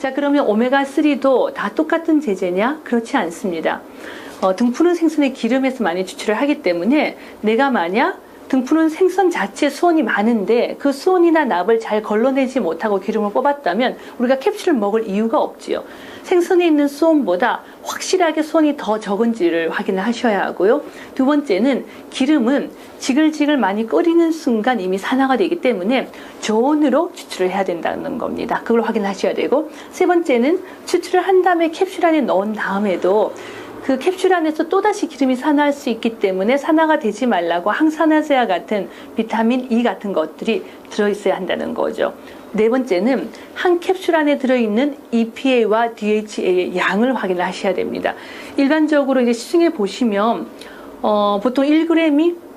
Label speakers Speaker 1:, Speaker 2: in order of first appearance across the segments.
Speaker 1: 자, 그러면 오메가3도 다 똑같은 제재냐? 그렇지 않습니다. 어, 등푸른 생선의 기름에서 많이 추출을 하기 때문에 내가 만약 등푸른 생선 자체 수온이 많은데 그 수온이나 납을 잘 걸러내지 못하고 기름을 뽑았다면 우리가 캡슐을 먹을 이유가 없지요. 생선에 있는 수온보다 확실하게 수온이 더 적은지를 확인을 하셔야 하고요. 두 번째는 기름은 지글지글 많이 끓이는 순간 이미 산화가 되기 때문에 저온으로 추출을 해야 된다는 겁니다. 그걸 확인하셔야 되고 세 번째는 추출을 한 다음에 캡슐 안에 넣은 다음에도 그 캡슐 안에서 또다시 기름이 산화할 수 있기 때문에 산화가 되지 말라고 항산화제와 같은 비타민 E 같은 것들이 들어있어야 한다는 거죠. 네 번째는 한 캡슐 안에 들어있는 EPA와 DHA의 양을 확인을 하셔야 됩니다. 일반적으로 이제 시중에 보시면 어, 보통 1g이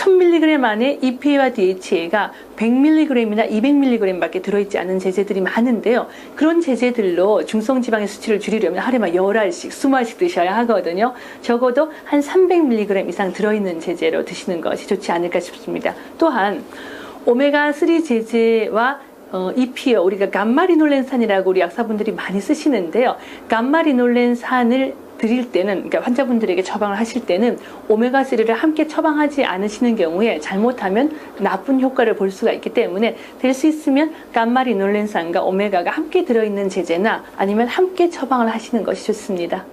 Speaker 1: 1000mg 안에 EPA와 DHA가 100mg이나 200mg밖에 들어있지 않은 제재들이 많은데요. 그런 제재들로 중성지방의 수치를 줄이려면 하루에 막 10알씩, 20알씩 드셔야 하거든요. 적어도 한 300mg 이상 들어있는 제재로 드시는 것이 좋지 않을까 싶습니다. 또한 오메가3 제제와 어, EPO 우리가 감마리놀렌산이라고 우리 약사분들이 많이 쓰시는데요. 감마리놀렌산을 드릴 때는 그러니까 환자분들에게 처방을 하실 때는 오메가3를 함께 처방하지 않으시는 경우에 잘못하면 나쁜 효과를 볼 수가 있기 때문에 될 수 있으면 감마리놀렌산과 오메가가 함께 들어있는 제제나 아니면 함께 처방을 하시는 것이 좋습니다.